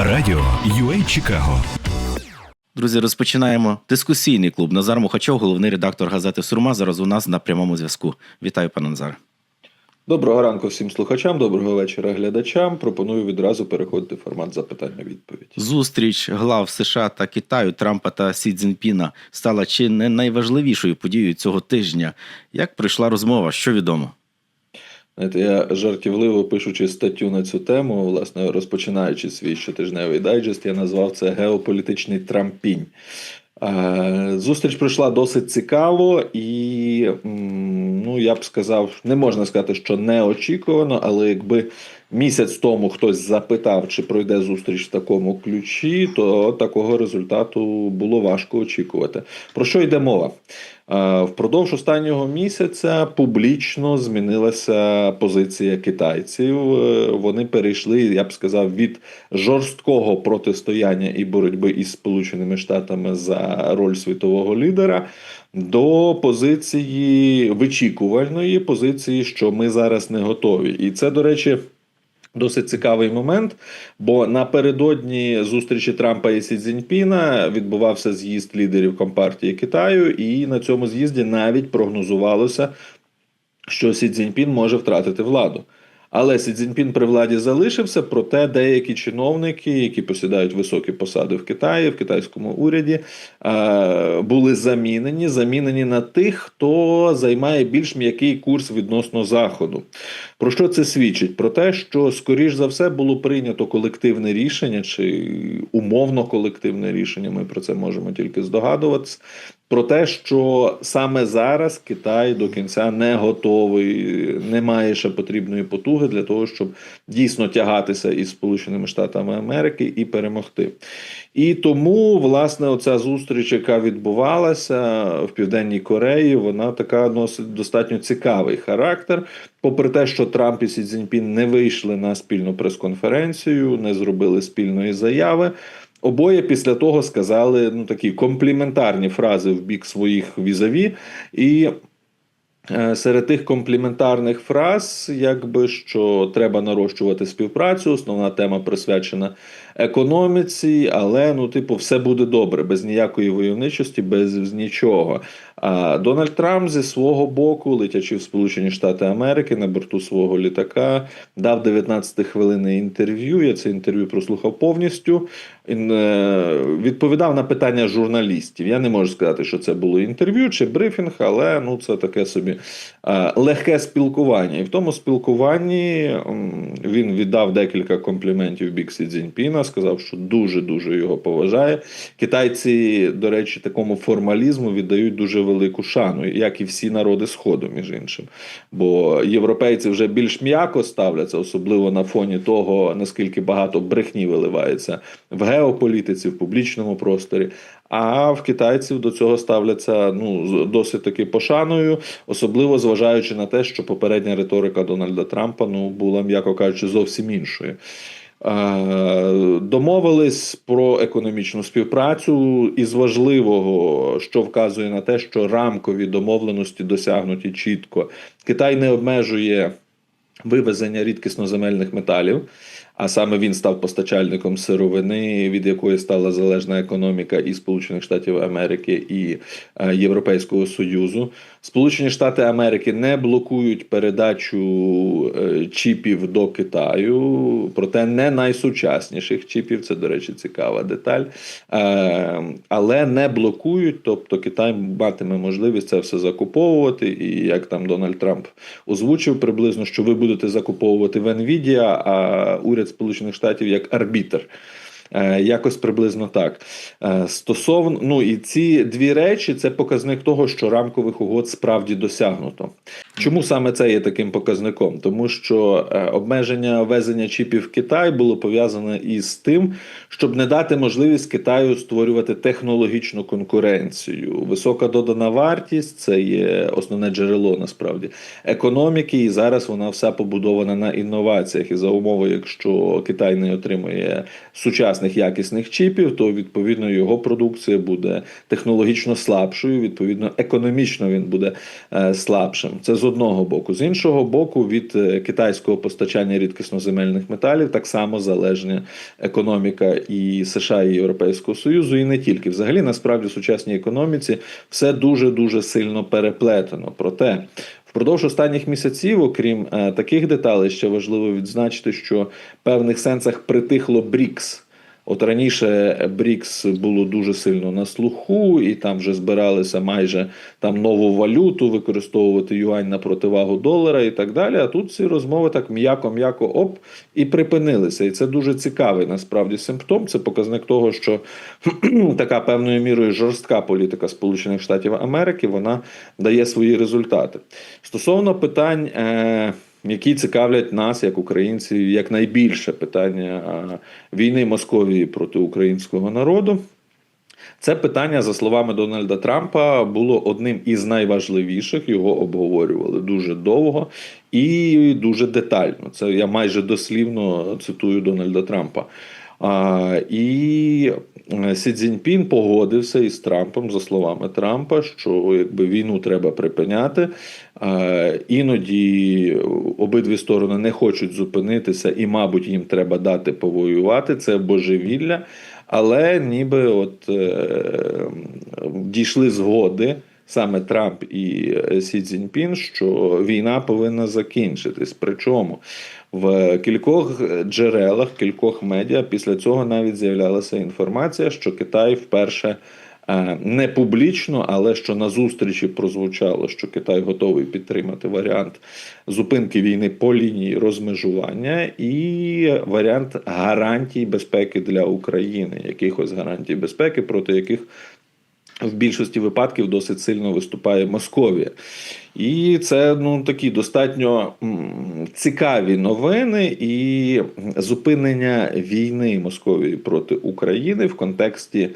Радіо UA Чикаго. Друзі, розпочинаємо дискусійний клуб. Назар Мухачов, головний редактор газети Сурма. Зараз у нас на прямому зв'язку. Вітаю, пане Назаре. Доброго ранку всім слухачам, доброго вечора глядачам. Пропоную відразу переходити в формат запитання-відповідь. Зустріч глав США та Китаю Трампа та Сі Цзіньпіна стала чи не найважливішою подією цього тижня. Як пройшла розмова? Що відомо? Знаєте, я жартівливо пишучи статтю на цю тему, власне, розпочинаючи свій щотижневий дайджест, я назвав це геополітичний трампінь. Е, Зустріч пройшла досить цікаво, і ну я б сказав, не можна сказати, що неочікувано, але якби місяць тому хтось запитав, чи пройде зустріч в такому ключі, то такого результату було важко очікувати. Про що йде мова? Е, Впродовж останнього місяця публічно змінилася позиція китайців. Е, Вони перейшли, я б сказав, від жорсткого протистояння і боротьби із Сполученими Штатами за роль світового лідера до позиції вичікувальної позиції, що ми зараз не готові. І це, до речі. Досить цікавий момент, бо напередодні зустрічі Трампа і Сі Цзіньпіна відбувався з'їзд лідерів Компартії Китаю, і на цьому з'їзді навіть прогнозувалося, що Сі Цзіньпін може втратити владу. Але Сі Цзіньпін при владі залишився, проте деякі чиновники, які посідають високі посади в Китаї, в китайському уряді, е, були замінені, замінені на тих, хто займає більш м'який курс відносно заходу. Про що це свідчить? Про те, що скоріш за все було прийнято колективне рішення чи умовно колективне рішення. Ми про це можемо тільки здогадуватись. Про те, що саме зараз Китай до кінця не готовий, не має ще потрібної потуги для того, щоб дійсно тягатися із Сполученими Штатами Америки і перемогти. І тому, власне, оця зустріч, яка відбувалася в Південній Кореї, вона така носить достатньо цікавий характер. Попри те, що Трамп і Сі Цзіньпін не вийшли на спільну прес-конференцію, не зробили спільної заяви. Обоє після того сказали ну такі компліментарні фрази в бік своїх візаві, і е, серед тих компліментарних фраз, якби що треба нарощувати співпрацю. Основна тема присвячена економіці, але ну, типу, все буде добре, без ніякої войовничості, без нічого. Дональд Трамп зі свого боку, летячи в Сполучені Штати Америки на борту свого літака, дав 19 хвилинне інтерв'ю. Я це інтерв'ю прослухав повністю. Е, відповідав на питання журналістів. Я не можу сказати, що це було інтерв'ю чи брифінг, але ну це таке собі е, легке спілкування. І в тому спілкуванні він віддав декілька компліментів бік Сі Цзіньпіна, сказав, що дуже дуже його поважає. Китайці, до речі, такому формалізму віддають дуже велику шану, як і всі народи Сходу, між іншим. Бо європейці вже більш м'яко ставляться, особливо на фоні того, наскільки багато брехні виливається в геополітиці, в публічному просторі. А в китайців до цього ставляться ну досить таки пошаною, особливо зважаючи на те, що попередня риторика Дональда Трампа ну була, м'яко кажучи, зовсім іншою. Е, Домовились про економічну співпрацю із важливого, що вказує на те, що рамкові домовленості досягнуті чітко. Китай не обмежує вивезення рідкісноземельних металів, а саме він став постачальником сировини, від якої стала залежна економіка і Сполучених Штатів Америки і е, Європейського Союзу. Сполучені Штати Америки не блокують передачу е, чіпів до Китаю, проте не найсучасніших чіпів. Це, до речі, цікава деталь. Е, але не блокують, тобто Китай матиме можливість це все закуповувати. І як там Дональд Трамп озвучив приблизно, що ви будете закуповувати в Nvidia, а уряд Сполучених Штатів як арбітр. Е, Якось приблизно так. Е, Стосовно ну і ці дві речі це показник того, що рамкових угод справді досягнуто. Чому саме це є таким показником? Тому що е, обмеження ввезення чіпів в Китай було пов'язане із тим, щоб не дати можливість Китаю створювати технологічну конкуренцію. Висока додана вартість це є основне джерело насправді економіки, і зараз вона вся побудована на інноваціях. І за умови, якщо Китай не отримує сучасних сучасних якісних чіпів, то відповідно його продукція буде технологічно слабшою. Відповідно, економічно він буде е, слабшим. Це з одного боку. З іншого боку, від е, китайського постачання рідкісноземельних металів так само залежна економіка і США і Європейського Союзу, і не тільки. Взагалі, насправді, в сучасній економіці все дуже дуже сильно переплетено. Проте. Впродовж останніх місяців, окрім е, таких деталей, ще важливо відзначити, що в певних сенсах притихло БРІКС. От раніше БРІКС було дуже сильно на слуху, і там вже збиралися майже там нову валюту, використовувати юань на противагу долара і так далі. А тут ці розмови так м'яко-м'яко оп і припинилися. І це дуже цікавий насправді симптом. Це показник того, що така певною мірою жорстка політика Сполучених Штатів Америки вона дає свої результати. Стосовно питань. Е- які цікавлять нас, як українців, як найбільше питання війни Московії проти українського народу. Це питання, за словами Дональда Трампа, було одним із найважливіших. Його обговорювали дуже довго і дуже детально. Це я майже дослівно цитую Дональда Трампа. А, і Сі Цзіньпін погодився із Трампом, за словами Трампа, що якби війну треба припиняти. А, іноді обидві сторони не хочуть зупинитися, і, мабуть, їм треба дати повоювати. Це божевілля. Але ніби от е, дійшли згоди саме Трамп і Сі Цзіньпін, що війна повинна закінчитись. Причому в кількох джерелах, кількох медіа після цього навіть з'являлася інформація, що Китай вперше. е, Не публічно, але що на зустрічі прозвучало, що Китай готовий підтримати варіант зупинки війни по лінії розмежування і варіант гарантій безпеки для України, якихось гарантій безпеки, проти яких в більшості випадків досить сильно виступає Московія. І це ну такі достатньо цікаві новини і зупинення війни Московії проти України в контексті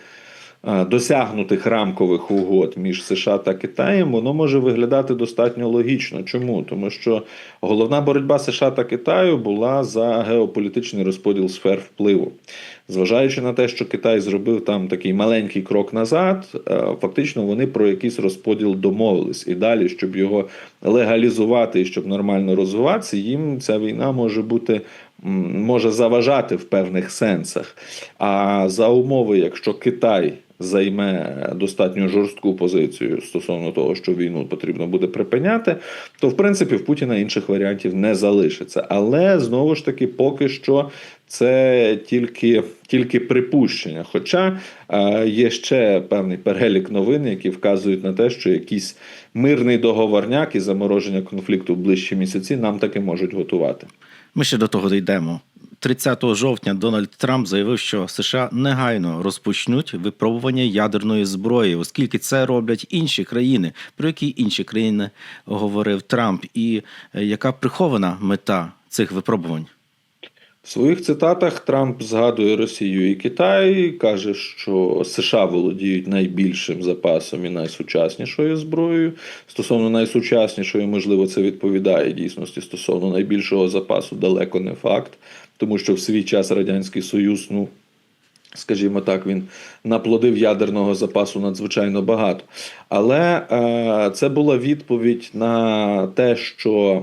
досягнутих рамкових угод між США та Китаєм, воно може виглядати достатньо логічно. Чому? Тому що головна боротьба США та Китаю була за геополітичний розподіл сфер впливу. Зважаючи на те, що Китай зробив там такий маленький крок назад, е, фактично вони про якийсь розподіл домовились. І далі, щоб його легалізувати і щоб нормально розвиватися, їм ця війна може бути може заважати в певних сенсах. А за умови, якщо Китай займе достатньо жорстку позицію стосовно того, що війну потрібно буде припиняти, то в принципі в Путіна інших варіантів не залишиться. Але знову ж таки, поки що. Це тільки, тільки припущення. Хоча е, є ще певний перелік новин, які вказують на те, що якийсь мирний договорняк і замороження конфлікту в ближчі місяці нам таки можуть готувати. Ми ще до того дійдемо. 30 жовтня Дональд Трамп заявив, що США негайно розпочнуть випробування ядерної зброї, оскільки це роблять інші країни. Про які інші країни говорив Трамп, і е, яка прихована мета цих випробувань? В своїх цитатах Трамп згадує Росію і Китай, каже, що США володіють найбільшим запасом і найсучаснішою зброєю. Стосовно найсучаснішої, можливо, це відповідає дійсності. Стосовно найбільшого запасу далеко не факт, тому що в свій час Радянський Союз, ну. Скажімо так, він наплодив ядерного запасу надзвичайно багато. Але е, це була відповідь на те, що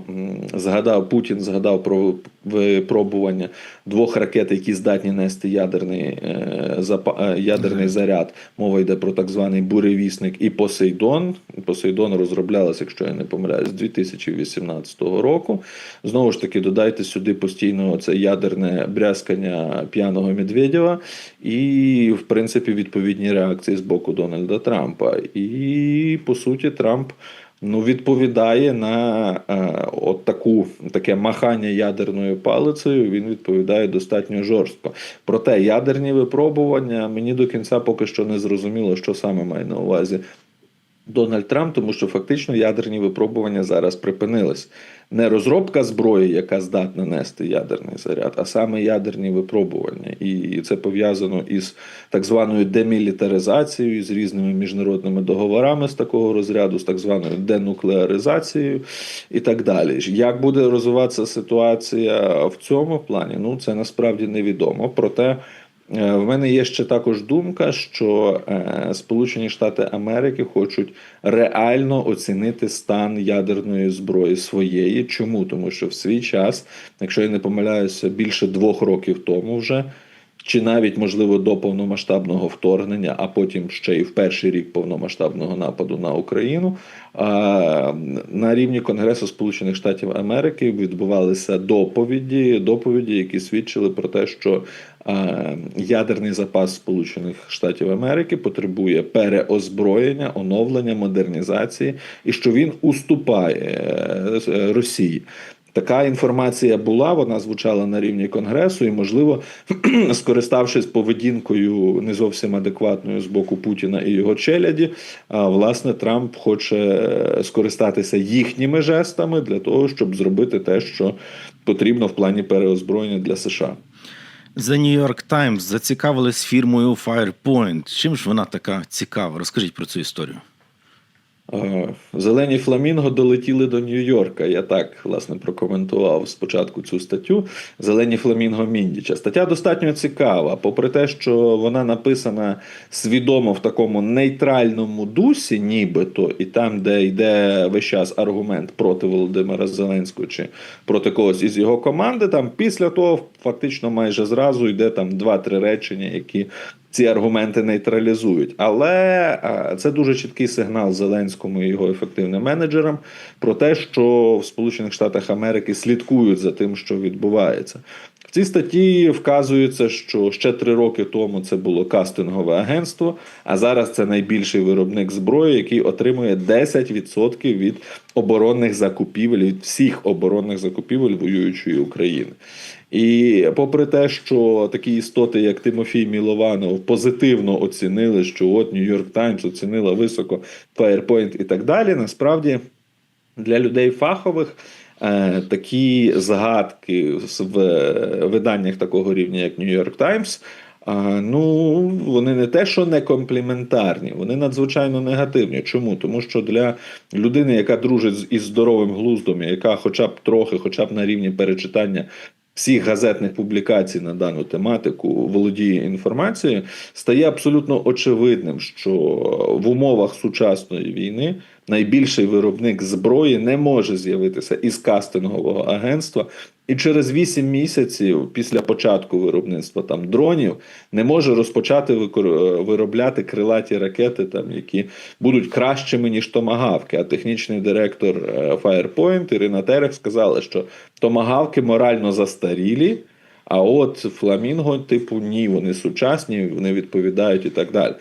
згадав Путін, згадав про випробування двох ракет, які здатні нести ядерний, е, запа, е, ядерний заряд. Мова йде про так званий буревісник і Посейдон. Посейдон розроблялася, якщо я не помиляюсь, з 2018 року. Знову ж таки, додайте сюди постійно це ядерне брязкання п'яного Медведєва і, в принципі, відповідні реакції з боку Дональда Трампа. І по суті, Трамп. Ну, відповідає на е, от таку таке махання ядерною палицею. Він відповідає достатньо жорстко. Проте ядерні випробування мені до кінця поки що не зрозуміло, що саме має на увазі Дональд Трамп, тому що фактично ядерні випробування зараз припинились. Не розробка зброї, яка здатна нести ядерний заряд, а саме ядерні випробування. І це пов'язано із так званою демілітаризацією, з різними міжнародними договорами з такого розряду, з так званою денуклеаризацією і так далі. Як буде розвиватися ситуація в цьому плані? Ну це насправді невідомо. Проте В мене є ще також думка, що е, Сполучені Штати Америки хочуть реально оцінити стан ядерної зброї своєї. Чому? Тому що в свій час, якщо я не помиляюся, більше двох років тому вже. Чи навіть можливо до повномасштабного вторгнення, а потім ще й в перший рік повномасштабного нападу на Україну на рівні Конгресу Сполучених Штатів Америки відбувалися доповіді, доповіді, які свідчили про те, що ядерний запас Сполучених Штатів Америки потребує переозброєння, оновлення, модернізації, і що він уступає е, Росії. Така інформація була, вона звучала на рівні конгресу, і, можливо, скориставшись поведінкою не зовсім адекватною з боку Путіна і його челяді, власне, Трамп хоче скористатися їхніми жестами для того, щоб зробити те, що потрібно в плані переозброєння для США. The New York Times зацікавились фірмою Firepoint. Чим ж вона така цікава? Розкажіть про цю історію. Е, Зелені фламінго долетіли до Нью-Йорка. Я так власне прокоментував спочатку цю статтю. Зелені фламінго Міндіча. Стаття достатньо цікава, попри те, що вона написана свідомо в такому нейтральному дусі, нібито, і там, де йде весь час аргумент проти Володимира Зеленського чи проти когось із його команди, там після того фактично майже зразу йде там два-три речення, які ці аргументи нейтралізують. Але це дуже чіткий сигнал Зеленському і його ефективним менеджерам про те, що в Сполучених Штатах Америки слідкують за тим, що відбувається. В цій статті вказується, що ще три роки тому це було кастингове агентство, а зараз це найбільший виробник зброї, який отримує 10% від оборонних закупівель, від всіх оборонних закупівель воюючої України. І попри те, що такі істоти, як Тимофій Мілованов, позитивно оцінили, що от Нью-Йорк Таймс оцінила високо Firepoint і так далі, насправді для людей фахових. е, Такі згадки в виданнях такого рівня, як New York Times, ну, вони не те, що не компліментарні, вони надзвичайно негативні. Чому? Тому що для людини, яка дружить із здоровим глуздом, яка хоча б трохи, хоча б на рівні перечитання всіх газетних публікацій на дану тематику володіє інформацією, стає абсолютно очевидним, що в умовах сучасної війни найбільший виробник зброї не може з'явитися із кастингового агентства. І через 8 місяців після початку виробництва там дронів не може розпочати виробляти крилаті ракети, там які будуть кращими ніж томагавки. А технічний директор е, Firepoint Ірина Терех сказала, що томагавки морально застарілі. А от фламінго, типу, ні, вони сучасні, вони відповідають і так далі.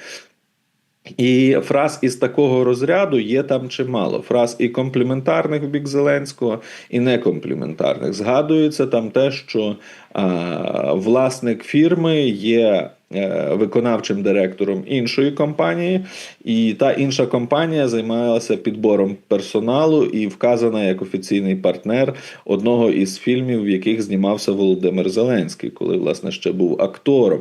І фраз із такого розряду є там чимало. Фраз і компліментарних в бік Зеленського, і некомпліментарних. Згадується там те, що а, власник фірми є е, виконавчим директором іншої компанії, і та інша компанія займалася підбором персоналу і вказана як офіційний партнер одного із фільмів, в яких знімався Володимир Зеленський, коли власне ще був актором.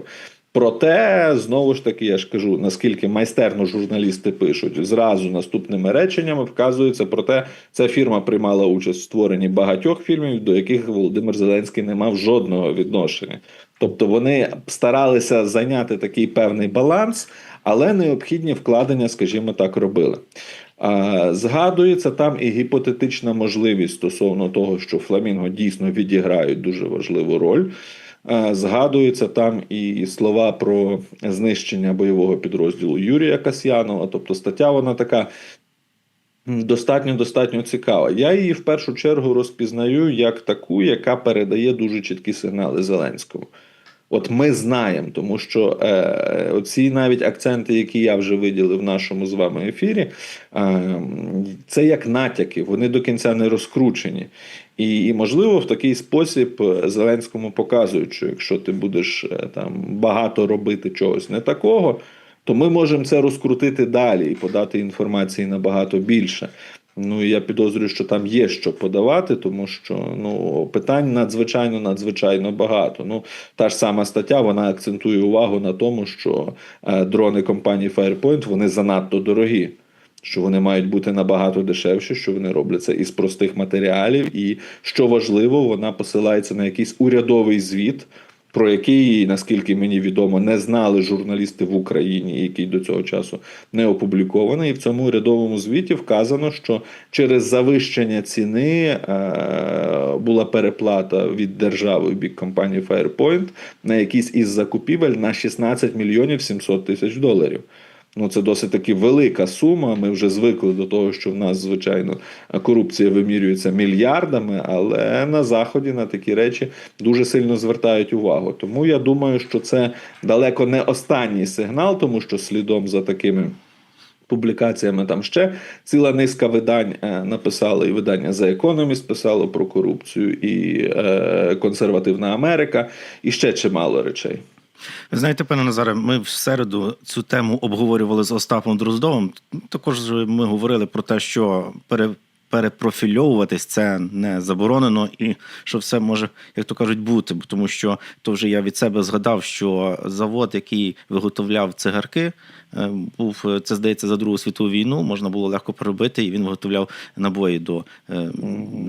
Проте, знову ж таки, я ж кажу, наскільки майстерно журналісти пишуть, зразу наступними реченнями вказується про те, ця фірма приймала участь в створенні багатьох фільмів, до яких Володимир Зеленський не мав жодного відношення. Тобто вони старалися зайняти такий певний баланс, але необхідні вкладення, скажімо так, робили. Згадується там і гіпотетична можливість стосовно того, що Фламінго дійсно відіграють дуже важливу роль. Е, Згадуються там і слова про знищення бойового підрозділу Юрія Касьянова. Тобто стаття вона така достатньо достатньо цікава. Я її в першу чергу розпізнаю як таку, яка передає дуже чіткі сигнали Зеленському. От ми знаємо, тому що е, оці навіть акценти, які я вже виділив в нашому з вами ефірі, е, це як натяки, вони до кінця не розкручені. І, і можливо, в такий спосіб е, Зеленському показують, що якщо ти будеш е, там багато робити чогось не такого, то ми можемо це розкрутити далі і подати інформації набагато більше. Ну я підозрюю, що там є що подавати, тому що ну питань надзвичайно надзвичайно багато. Ну та ж сама стаття вона акцентує увагу на тому, що е, дрони компанії Firepoint вони занадто дорогі. Що вони мають бути набагато дешевші, що вони робляться із простих матеріалів, і що важливо, вона посилається на якийсь урядовий звіт про який, наскільки мені відомо, не знали журналісти в Україні, який до цього часу не опублікований. І в цьому урядовому звіті вказано, що через завищення ціни е, була переплата від держави в бік компанії Firepoint на якісь із закупівель на 16 мільйонів 700 тисяч доларів. Ну, це досить таки велика сума. Ми вже звикли до того, що в нас, звичайно, корупція вимірюється мільярдами, але на заході на такі речі дуже сильно звертають увагу. Тому я думаю, що це далеко не останній сигнал, тому що слідом за такими. Публікаціями там ще ціла низка видань е, написали, і видання The Economist писало про корупцію, і е, Консервативна Америка, і ще чимало речей. Ви знаєте, пане Назаре, ми в середу цю тему обговорювали з Остапом Дроздовим. Також ми говорили про те, що пере. Перепрофільовуватись це не заборонено, і що все може, як то кажуть, бути. Тому що то вже я від себе згадав, що завод, який виготовляв цигарки, е, був це здається за Другу світову війну. Можна було легко переробити, і він виготовляв набої до е,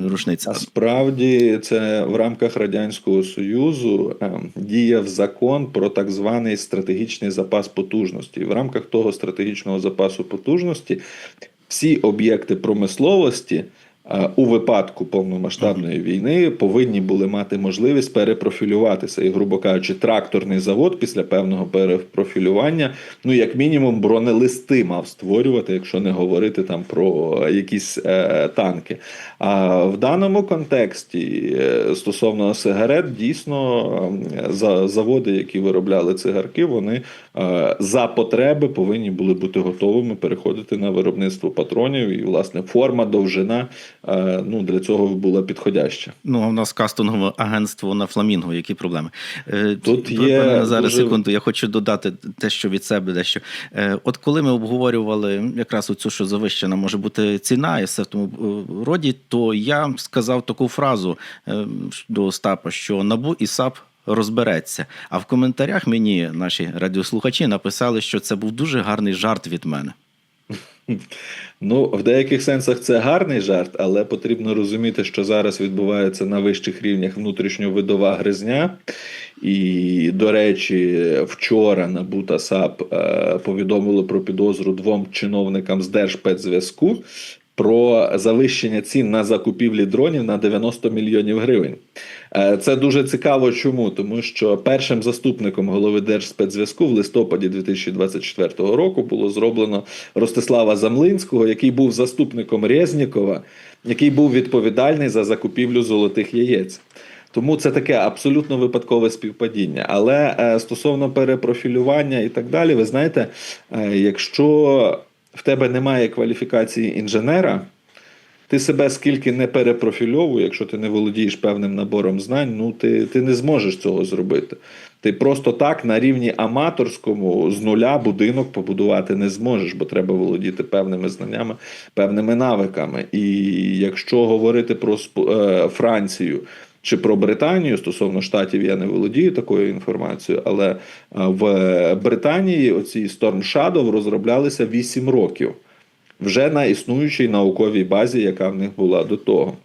рушниць. Насправді це в рамках радянського союзу е, діяв закон про так званий стратегічний запас потужності. І в рамках того стратегічного запасу потужності всі об'єкти промисловості. е, У випадку повномасштабної війни повинні були мати можливість перепрофілюватися. І, грубо кажучи, тракторний завод після певного перепрофілювання, ну як мінімум, бронелисти мав створювати, якщо не говорити там про якісь е, танки. А в даному контексті е, стосовно сигарет, дійсно за заводи, які виробляли цигарки, вони за потреби повинні були бути готовими переходити на виробництво патронів. І, власне, форма, довжина е, ну, для цього була підходяща. Ну, а в нас кастингове агентство на фламінго. Які проблеми? Е, Тут є Назаре, дуже- секунду. Я хочу додати те, що від себе дещо. Е, От коли ми обговорювали якраз оцю, що завищена може бути ціна і все в тому е, роді, то я сказав таку фразу е, до Остапа, що набу і САП. Розбереться. А в коментарях мені наші радіослухачі написали, що це був дуже гарний жарт від мене. Ну, в деяких сенсах це гарний жарт, але потрібно розуміти, що зараз відбувається на вищих рівнях внутрішньовидова гризня. І, до речі, вчора НАБУ та САП е, повідомили про підозру двом чиновникам з Держспецзв'язку про завищення цін на закупівлі дронів на 90 мільйонів гривень. Е, Це дуже цікаво. Чому? Тому що першим заступником голови Держспецзв'язку в листопаді 2024 року було зроблено Ростислава Замлинського, який був заступником Резнікова, який був відповідальний за закупівлю золотих яєць. Тому це таке абсолютно випадкове співпадіння. Але е, стосовно перепрофілювання і так далі, ви знаєте, е, якщо в тебе немає кваліфікації інженера, ти себе скільки не перепрофільовуй, якщо ти не володієш певним набором знань, ну ти, ти не зможеш цього зробити. Ти просто так на рівні аматорському з нуля будинок побудувати не зможеш, бо треба володіти певними знаннями, певними навиками. І якщо говорити про е, Францію. Чи про Британію стосовно штатів я не володію такою інформацією, але е, в Британії оці Storm Shadow розроблялися 8 років вже на існуючій науковій базі, яка в них була до того.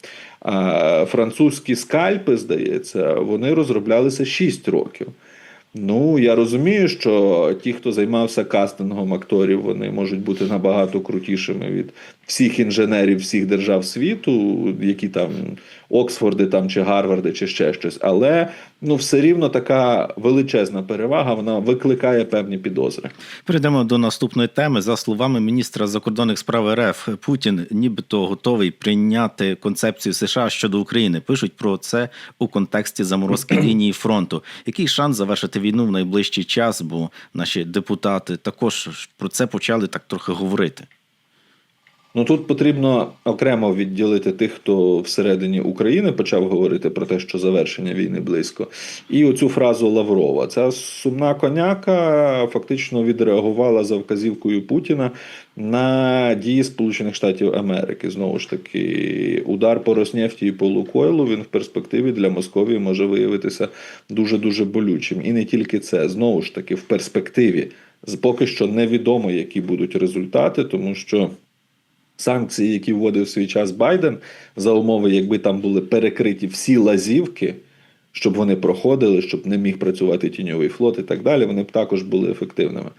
Французькі скальпи, здається, вони розроблялися 6 років. Ну, я розумію, що ті, хто займався кастингом акторів, вони можуть бути набагато крутішими від всіх інженерів всіх держав світу, які там Оксфорди там, чи Гарварди, чи ще щось. Але ну, все рівно така величезна перевага вона викликає певні підозри. Перейдемо до наступної теми. За словами міністра закордонних справ РФ, Путін нібито готовий прийняти концепцію США щодо України. Пишуть про це у контексті заморозки лінії фронту. Який шанс завершити війну в найближчий час? Бо наші депутати також про це почали так трохи говорити. Ну тут потрібно окремо відділити тих, хто всередині України почав говорити про те, що завершення війни близько, і оцю фразу Лаврова. Ця сумна коняка фактично відреагувала за вказівкою Путіна на дії Сполучених Штатів Америки. Знову ж таки, удар по Роснефті і по Лукойлу він в перспективі для Московії може виявитися дуже дуже болючим. І не тільки це знову ж таки в перспективі поки що невідомо, які будуть результати, тому що. Санкції, які вводив в свій час Байден, за умови, якби там були перекриті всі лазівки, щоб вони проходили, щоб не міг працювати тіньовий флот і так далі, вони б також були ефективними.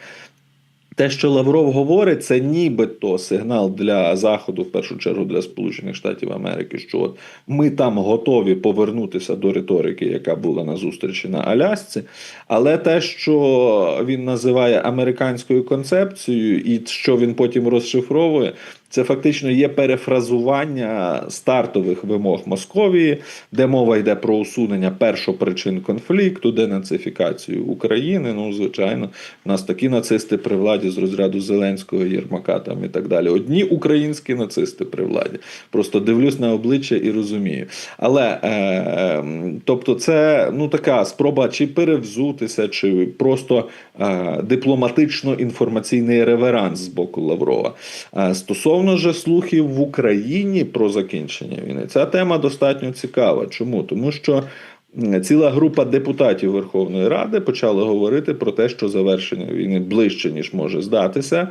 Те, що Лавров говорить, це нібито сигнал для Заходу, в першу чергу для Сполучених Штатів Америки, що от ми там готові повернутися до риторики, яка була на зустрічі на Алясці. Але те, що він називає американською концепцією, і що він потім розшифровує, це фактично є перефразування стартових вимог Московії, де мова йде про усунення першопричин конфлікту, денацифікацію України. Ну, звичайно, у нас такі нацисти при владі з розряду Зеленського, Єрмака там і так далі. Одні українські нацисти при владі. Просто дивлюсь на обличчя і розумію. Але е, тобто, це ну така спроба чи перевзутися, чи просто е, дипломатично-інформаційний реверанс з боку Лаврова. Е, стосовно же слухів в Україні про закінчення війни, ця тема достатньо цікава. Чому? Тому що. Ціла група депутатів Верховної Ради почала говорити про те, що завершення війни ближче ніж може здатися,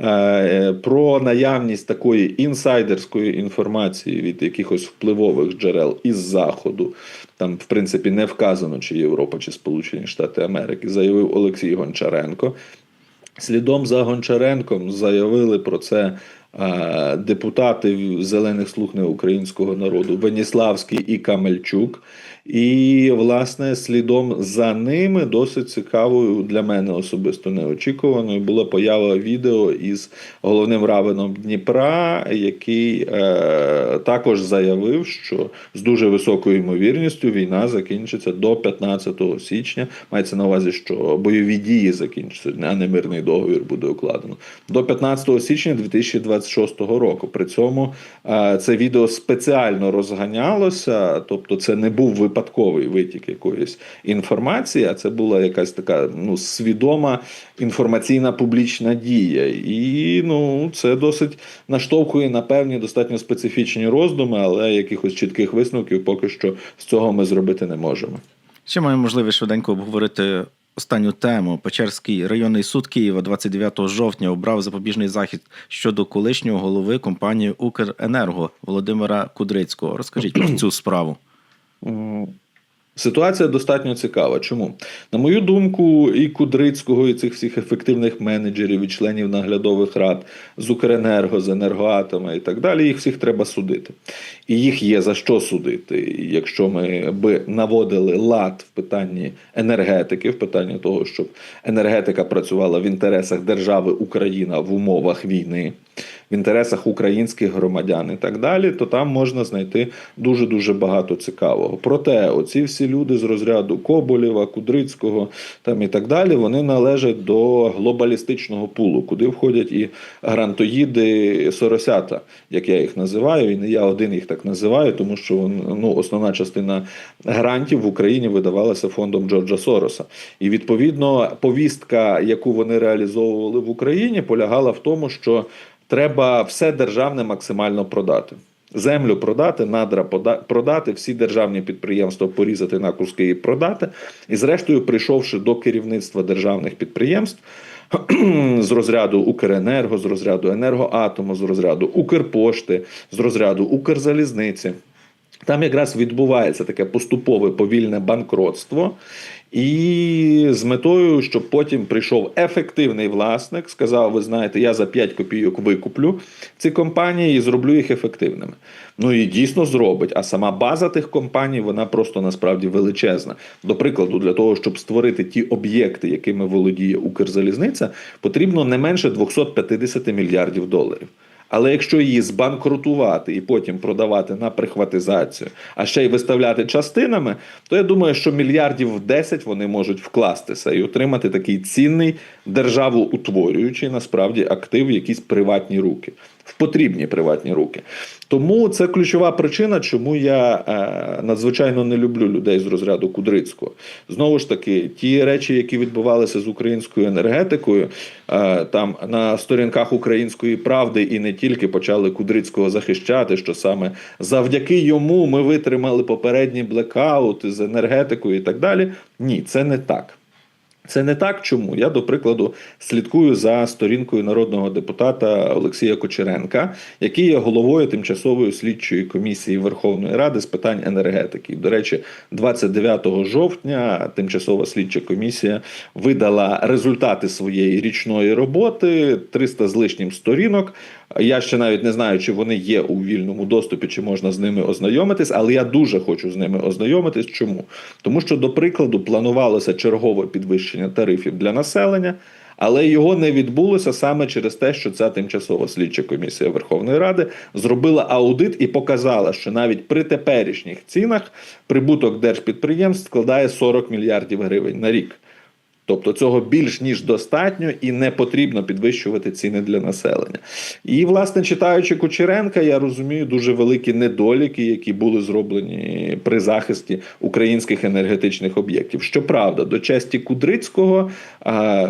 е, про наявність такої інсайдерської інформації від якихось впливових джерел із заходу. Там, в принципі, не вказано, чи Європа, чи Сполучені Штати Америки, заявив Олексій Гончаренко. Слідом за Гончаренком заявили про це е, депутати зелених слуг неукраїнського народу Веніславський і Камельчук. І, власне, слідом за ними досить цікавою для мене особисто неочікуваною була поява відео із головним равеном Дніпра, який е, також заявив, що з дуже високою ймовірністю війна закінчиться до 15 січня. Мається на увазі, що бойові дії закінчаться, а не мирний договір буде укладено до 15 січня 2026 року. При цьому е, це відео спеціально розганялося, тобто це не був випадковий витік якоїсь інформації, а це була якась така ну свідома інформаційна публічна дія. І ну це досить наштовхує на певні достатньо специфічні роздуми, але якихось чітких висновків поки що з цього ми зробити не можемо. Ще маємо можливість швиденько обговорити останню тему. Печерський районний суд Києва 29 жовтня обрав запобіжний захід щодо колишнього голови компанії Укренерго Володимира Кудрицького. Розкажіть про цю справу. Ситуація достатньо цікава. Чому? На мою думку, і Кудрицького, і цих всіх ефективних менеджерів, і членів наглядових рад з Укренерго, з енергоатома і так далі, їх всіх треба судити. І їх є за що судити. Якщо ми би наводили лад в питанні енергетики, в питанні того, щоб енергетика працювала в інтересах держави Україна в умовах війни. В інтересах українських громадян і так далі, то там можна знайти дуже дуже багато цікавого. Проте, оці всі люди з розряду Коболєва, Кудрицького там і так далі, вони належать до глобалістичного пулу, куди входять і грантоїди Соросята, як я їх називаю, і не я один їх так називаю, тому що ну, основна частина грантів в Україні видавалася фондом Джорджа Сороса. І відповідно повістка, яку вони реалізовували в Україні, полягала в тому, що треба все державне максимально продати. Землю продати, надра продати, всі державні підприємства порізати на куски і продати. І, зрештою, прийшовши до керівництва державних підприємств з розряду Укренерго, з розряду енергоатому, з розряду Укрпошти, з розряду Укрзалізниці. Там якраз відбувається таке поступове повільне банкротство. І з метою, щоб потім прийшов ефективний власник, сказав: ви знаєте, я за 5 копійок викуплю ці компанії і зроблю їх ефективними. Ну і дійсно зробить. А сама база тих компаній вона просто насправді величезна. До прикладу, для того, щоб створити ті об'єкти, якими володіє Укрзалізниця, потрібно не менше 250 мільярдів доларів. Але якщо її збанкрутувати і потім продавати на прихватизацію, а ще й виставляти частинами, то я думаю, що мільярдів в 10 вони можуть вкластися і отримати такий цінний державу утворюючий насправді актив в якісь приватні руки, в потрібні приватні руки. Тому це ключова причина, чому я е, надзвичайно не люблю людей з розряду Кудрицького. Знову ж таки, ті речі, які відбувалися з українською енергетикою, е, там на сторінках української правди і не тільки почали Кудрицького захищати, що саме завдяки йому ми витримали попередні блекаути з енергетикою і так далі. Ні, це не так. Це не так. Чому? Я, до прикладу, слідкую за сторінкою народного депутата Олексія Кочеренка, який є головою тимчасової слідчої комісії Верховної Ради з питань енергетики. До речі, 29 жовтня тимчасова слідча комісія видала результати своєї річної роботи 300 з лишнім сторінок. Я ще навіть не знаю, чи вони є у вільному доступі, чи можна з ними ознайомитись, але я дуже хочу з ними ознайомитись. Чому? Тому що, до прикладу, планувалося чергове підвищення тарифів для населення. Але його не відбулося саме через те, що ця тимчасова слідча комісія Верховної Ради зробила аудит і показала, що навіть при теперішніх цінах прибуток держпідприємств складає 40 мільярдів гривень на рік. Тобто цього більш ніж достатньо і не потрібно підвищувати ціни для населення. І, власне, читаючи Кучеренка, я розумію дуже великі недоліки, які були зроблені при захисті українських енергетичних об'єктів. Щоправда, до честі Кудрицького,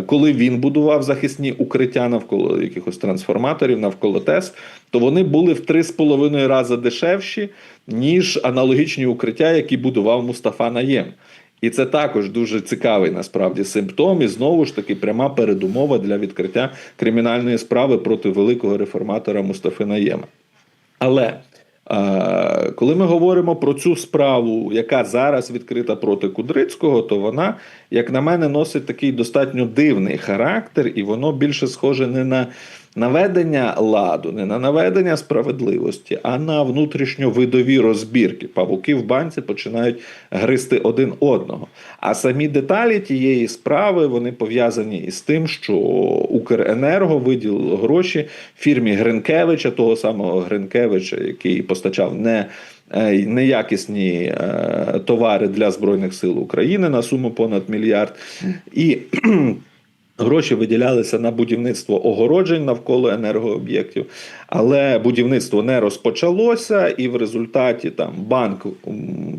коли він будував захисні укриття навколо якихось трансформаторів, навколо ТЕС, то вони були в 3,5 рази дешевші, ніж аналогічні укриття, які будував Мустафа Наєм. І це також дуже цікавий насправді симптом, і знову ж таки пряма передумова для відкриття кримінальної справи проти великого реформатора Мустафи Наєма. Але е, коли ми говоримо про цю справу, яка зараз відкрита проти Кудрицького, то вона, як на мене, носить такий достатньо дивний характер, і воно більше схоже не на наведення ладу, не на наведення справедливості, а на внутрішньовидові розбірки. Павуки в банці починають гризти один одного. А самі деталі тієї справи вони пов'язані із тим, що Укренерго виділило гроші фірмі Гринкевича, того самого Гринкевича, який постачав не е, неякісні е, товари для Збройних сил України на суму понад мільярд. І Гроші виділялися на будівництво огороджень навколо енергооб'єктів, але будівництво не розпочалося, і в результаті там банк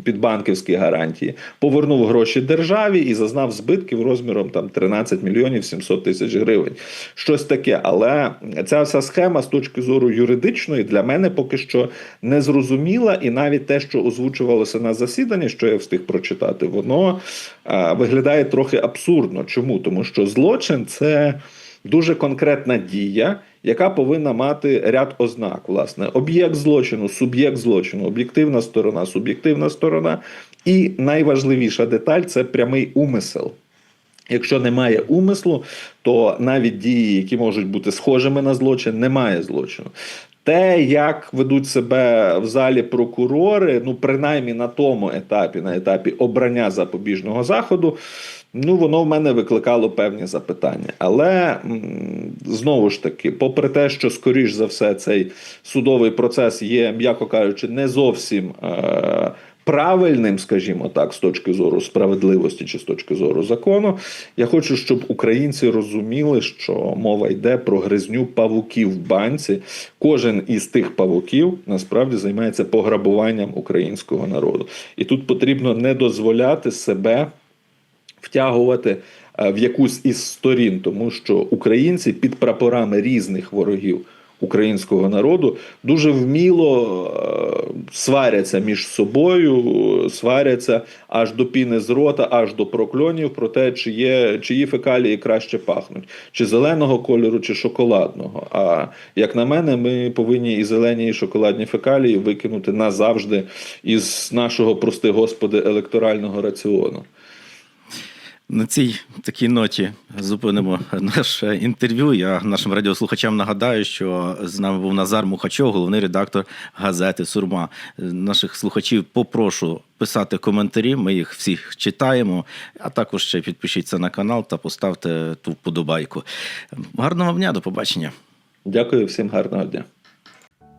під банківські гарантії повернув гроші державі і зазнав збитків розміром там 13 мільйонів 700 тисяч гривень. Щось таке. Але ця вся схема з точки зору юридичної для мене поки що не зрозуміла, і навіть те, що озвучувалося на засіданні, що я встиг прочитати, воно а, виглядає трохи абсурдно. Чому? Тому що злочин це дуже конкретна дія, яка повинна мати ряд ознак. Власне, об'єкт злочину, суб'єкт злочину, об'єктивна сторона, суб'єктивна сторона. І найважливіша деталь це прямий умисел. Якщо немає умислу, то навіть дії, які можуть бути схожими на злочин, немає злочину. Те, як ведуть себе в залі прокурори, ну принаймні на тому етапі, на етапі обрання запобіжного заходу, ну воно в мене викликало певні запитання. Але знову ж таки, попри те, що скоріш за все цей судовий процес є, м'яко кажучи, не зовсім. Е- правильним, скажімо так, з точки зору справедливості чи з точки зору закону. Я хочу, щоб українці розуміли, що мова йде про гризню павуків в банці. Кожен із тих павуків насправді займається пограбуванням українського народу. І тут потрібно не дозволяти себе втягувати е, в якусь із сторін, тому що українці під прапорами різних ворогів українського народу дуже вміло е, сваряться між собою, сваряться аж до піни з рота, аж до прокльонів про те, чи є, чиї фекалії краще пахнуть, чи зеленого кольору, чи шоколадного. А як на мене, ми повинні і зелені, і шоколадні фекалії викинути назавжди із нашого, прости господи, електорального раціону. На цій такій ноті зупинимо наше інтерв'ю. Я нашим радіослухачам нагадаю, що з нами був Назар Мухачов, головний редактор газети Сурма. Наших слухачів попрошу писати коментарі. Ми їх всіх читаємо. А також ще підпишіться на канал та поставте ту вподобайку. Гарного дня, до побачення. Дякую всім гарного дня.